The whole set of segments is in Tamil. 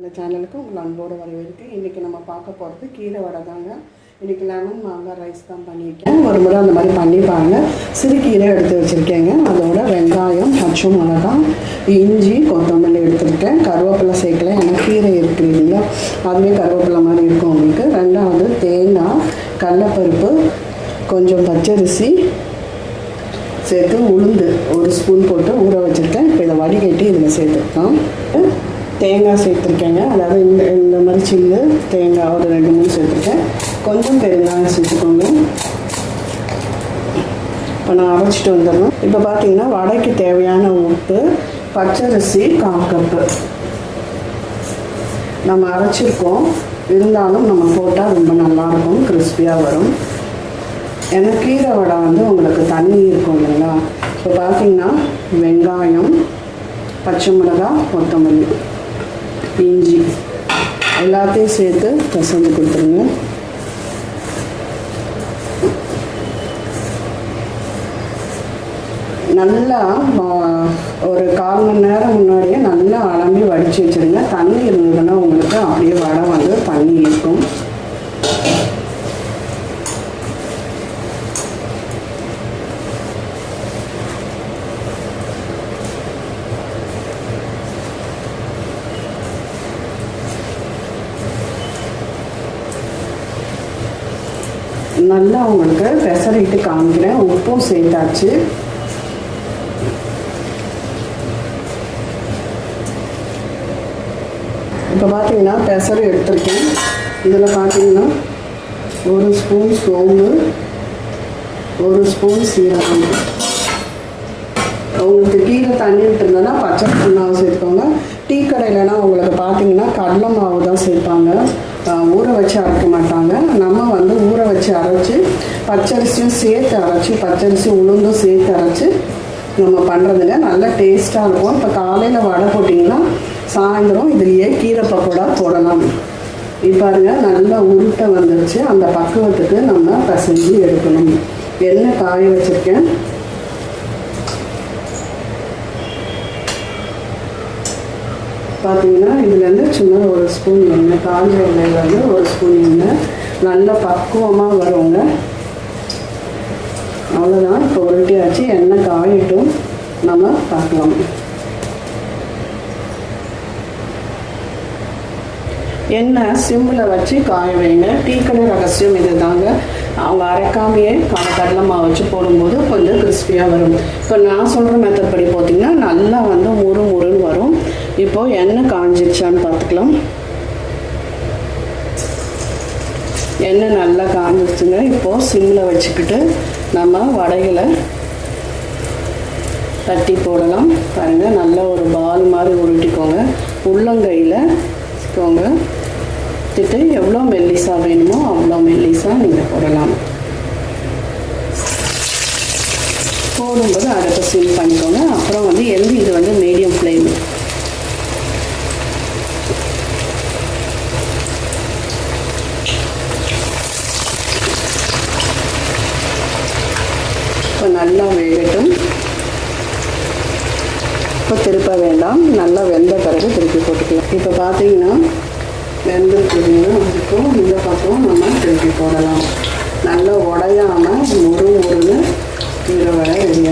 அந்த சேனலுக்கு உங்களை அன்போடு வரவேற்கு. இன்றைக்கி நம்ம பார்க்க போகிறது கீரை வடை தாங்க. இன்றைக்கி லெமன் மாங்காய் ரைஸ் தான் பண்ணியிருக்கேன். ஒரு முறை அந்த மாதிரி பண்ணி சிறு சிறுகீரை எடுத்து வச்சுருக்கேங்க. அதோட வெங்காயம் பச்சை மிளகாய் இஞ்சி கொத்தமல்லி எடுத்துருக்கேன். கருவேப்பிலை சேர்க்கல. ஏன்னா கீரை இருக்குது இல்லையா அதுவே கருவேப்பிலை மாதிரி இருக்கும் உங்களுக்கு. ரெண்டாவது தேங்காய் கடலப்பருப்பு கொஞ்சம் பச்சரிசி சேர்த்து உளுந்து ஒரு ஸ்பூன் போட்டு ஊற வச்சுருக்கேன். இப்போ இதை வடிகட்டி இதில் சேர்த்துருக்கோம் தேங்காய் சேர்த்துருக்கேங்க. அதாவது இந்த இந்த மாதிரி சில்லு தேங்காய் ஒரு ரெண்டு மூணு சேர்த்துருக்கேன். கொஞ்சம் பெருங்காயம் சேர்த்துக்கோங்க இப்போ நான் அரைச்சிட்டு வந்துடுறேன். இப்போ பார்த்தீங்கன்னா வடைக்கு தேவையான உப்பு பச்சரிசி கால் கப்பு. நம்ம அரைச்சிருக்கோம். இருந்தாலும் நம்ம போட்டால் ரொம்ப நல்லாயிருக்கும் கிறிஸ்பியாக வரும். ஏன்னா கீரை வடை வந்து உங்களுக்கு தண்ணி இருக்கும் இல்லைங்களா? இப்போ பார்த்தீங்கன்னா வெங்காயம் பச்சை மிளகாய் கொத்தமல்லி. இஞ்சி. எல்லாத்தையும் சேர்த்து பசந்து கொடுத்துருங்க. நல்லா ஒரு கால் மணி நேரம் முன்னாடியே நல்லா அலம்பி வடித்து வச்சுருங்க. தண்ணி இருந்ததுன்னா உங்களுக்கு அப்படியே வடை வந்து தண்ணி இருக்கும். நல்லா உங்களுக்கு பெசரிட்டு காமிக்கிறேன். உப்பும் சேர்த்தாச்சு. இப்போ பார்த்தீங்கன்னா பெசரு எடுத்திருக்கேன். இதில் பார்த்தீங்கன்னா ஒரு ஸ்பூன் சோம்பு ஒரு ஸ்பூன் சீரகம். உங்களுக்கு கீழே தண்ணி விட்டுருந்தோன்னா பச்சை மாவு சேர்த்துக்கோங்க. டீ கடையிலனா உங்களுக்கு பார்த்தீங்கன்னா கடலை மாவு தான் சேர்ப்பாங்க. ஊற வச்சு அரைக்க மாட்டாங்க. நம்ம வந்து அரைச்சி அரைச்சி பச்சரிசியும் சேர்த்து அரைச்சி பச்சரிசி உளுந்தும் சேர்த்து அரைச்சி நம்ம பண்ணுறதுங்க நல்ல டேஸ்ட்டாக இருக்கும். இப்போ காலையில் வடை போட்டிங்கன்னா சாயந்தரம் இதுலேயே கீரை பக்கோடா போடலாம். இப்போ பாருங்க நல்லா உருட்டை வந்துருச்சு. அந்த பக்குவத்துக்கு நம்ம பசஞ்சு எடுக்கணும். எண்ணெய் காய வச்சுருக்கேன். பார்த்தீங்கன்னா இதுலேருந்து சின்ன ஒரு ஸ்பூன் எண்ணெய் காஞ்ச எண்ணெயிலேருந்து ஒரு ஸ்பூன் எண்ணெய் நல்ல பக்குவமாக வருங்க. அவ்வளோதான் இப்போ உருட்டியாச்சு. எண்ணெய் காயட்டும். நம்ம பார்க்கலாம். எண்ணெய் சிம்மில் வச்சு காய வைங்க. டீ கடை ரகசியம் இது தாங்க அவங்க அரைக்காமையே க- கடலை மாவு வச்சு போடும்போது கொஞ்சம் கிறிஸ்பியாக வரும். இப்போ நான் சொல்கிற மெத்தட் படி பார்த்தீங்கன்னா நல்லா வந்து முறு முறுன்னு வரும். இப்போ எண்ணெய் காஞ்சிருச்சான்னு பார்த்துக்கலாம். எண்ணெய் நல்லா காஞ்சிருச்சுங்க இப்போது சிம்மில் வச்சுக்கிட்டு நம்ம வடைகளை தட்டி போடலாம். பாருங்கள் நல்ல ஒரு பால் மாதிரி உருட்டிக்கோங்க. உள்ளங்கையில் வச்சுக்கோங்க. திட்டு எவ்வளோ மெல்லிசாக வேணுமோ அவ்வளோ மெல்லிசா நீங்கள் போடலாம். போடும்போது அடுப்பை சீல் பண்ணிக்கோங்க அப்புறம் வந்து எந்த இது வந்து மீடியம் ஃப்ளேம் இப்போ நல்லா வேகட்டும். இப்போ திருப்ப வேண்டாம். நல்லா வெந்த பிறகு திருப்பி போட்டுக்கலாம். இப்போ பார்த்தீங்கன்னா வெந்திருக்குதுன்னா அதுக்கும் இந்த பக்கம் நம்ம திருப்பி போடலாம். நல்லா உடையாம முறு முறுன்னு கீரை வர ரெடி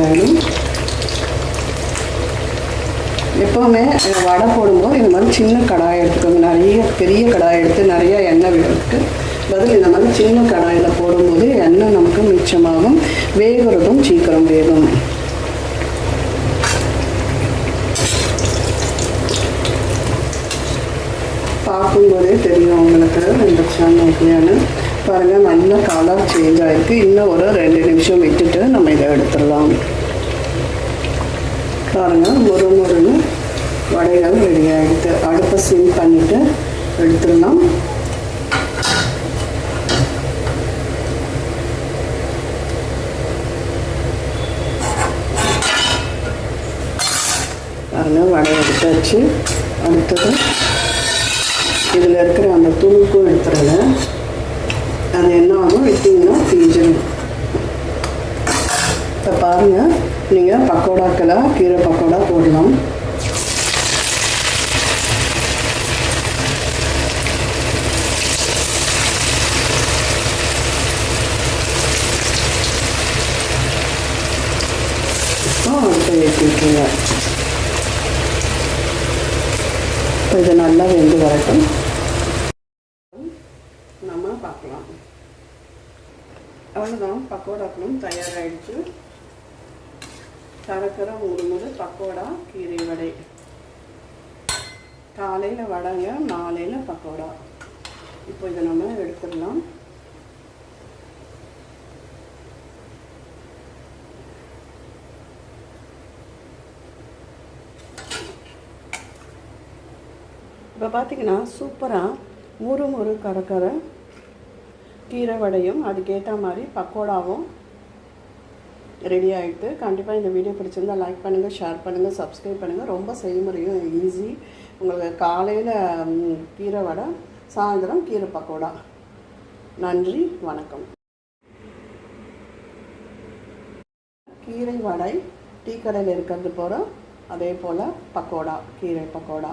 எப்போவுமே வடை போடும்போது இந்த மாதிரி சின்ன கடாய் எடுத்துக்கோங்க. நிறைய பெரிய கடாய் எடுத்து நிறைய எண்ணெய் விட்டு பதில் இந்த மாதிரி சின்ன கடாயில் போடும்போது எண்ணெய் நமக்கு மிச்சமாகும். வேகிறதும் சீக்கிரம் வேகும். பார்க்கும்போதே தெரியும் உங்களுக்கு இந்த சேனல்லையானு பாருங்கள் நல்ல கலர் சேஞ்ச் ஆகிருக்கு இன்னும் ஒரு ரெண்டு நிமிஷம் விட்டுட்டு நம்ம இதை எடுத்துடலாம். பாருங்கள் முரு முருன்னு வடைகள் ரெடி ஆகிடுது அடுப்பை சிம் பண்ணிவிட்டு எடுத்துடலாம். பாருங்கள் வடை எடுத்தாச்சு. அடுத்தது இதில் இருக்கிற அந்த தூளுக்கும் எடுத்துருங்க. அது என்ன ஆகும் விட்டிங்கன்னா தீஞ்சிடும் இப்போ பாருங்கள் நீங்கள் பக்கோடாக்கெல்லாம் கீரை பக்கோடா போடலாம். இப்போ அடுத்த ஏற்றிட்டுருங்க இது நல்லா வெந்து வரட்டும். நம்ம பார்க்கலாம். அவ்வளோதான் பக்கோடாக்களும் தயாராகிடுச்சு கரக்கரை ஒரு முறை பக்கோடா கீரை வடை. காலையில் வடைங்க மாலையில் பக்கோடா. இப்போ இதை நம்ம எடுத்துடலாம். இப்போ பார்த்தீங்கன்னா சூப்பராக முறு முறு கரக்கரை கீரை வடையும் அதுக்கேற்ற மாதிரி பக்கோடாவும் ரெடி ஆகிட்டு கண்டிப்பாக இந்த வீடியோ பிடிச்சிருந்தா லைக் பண்ணுங்கள் ஷேர் பண்ணுங்கள் சப்ஸ்கிரைப் பண்ணுங்கள் ரொம்ப செய்முறையும் ஈஸி உங்களுக்கு காலையில் கீரை வடை சாயந்தரம் கீரை பக்கோடா. நன்றி வணக்கம். கீரை வடை டீ கடையில் இருக்கிறது போகிறோம் அதே போல் பக்கோடா கீரை பக்கோடா.